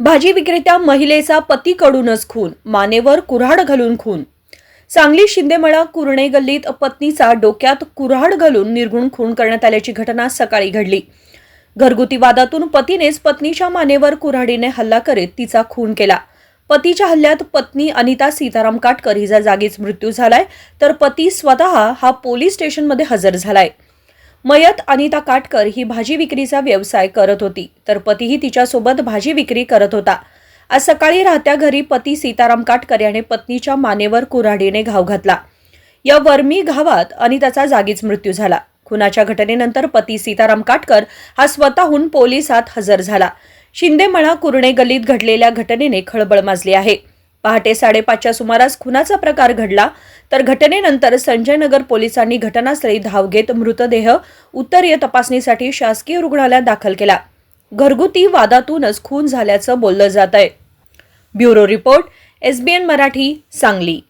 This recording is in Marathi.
भाजी विक्रेत्या महिलेचा पतीकडूनच खून मानेवर कुऱ्हाड घालून खून. सांगली शिंदेमळा कुरणे गल्लीत पत्नीचा डोक्यात कुऱ्हाड घालून निर्गुण खून करण्यात आल्याची घटना सकाळी घडली. घरगुती वादातून पतीनेच पत्नीच्या मानेवर कुऱ्हाडीने हल्ला करीत तिचा खून केला. पतीच्या हल्ल्यात पत्नी अनिता सीताराम काटकर हिचा जागीच मृत्यू झालाय तर पती स्वतः हा पोलीस स्टेशनमध्ये हजर झालाय. मयत अनिता काटकर ही भाजी विक्रीचा व्यवसाय करत होती. तर पतीही तिच्यासोबत भाजी विक्री करत होता. आज सकाळी राहत्या घरी पती सीताराम काटकर याने पत्नीच्या मानेवर कुऱ्हाडीने घाव घातला. या वर्मी घावात अनिताचा जागीच मृत्यू झाला. खुनाच्या घटनेनंतर पती सीताराम काटकर हा स्वतःहून पोलिसात हजर झाला. शिंदेमळा कुरणे गल्लीत घडलेल्या घटनेने खळबळ माजली आहे. पहाटे साडेपाचच्या सुमारास खुनाचा प्रकार घडला तर घटनेनंतर संजयनगर पोलिसांनी घटनास्थळी धाव घेत मृतदेह उत्तरीय तपासणीसाठी शासकीय रुग्णालयात दाखल केला. घरगुती वादातूनच खून झाल्याचं बोललं जात आहे bureau report SBN Marathi Sangli.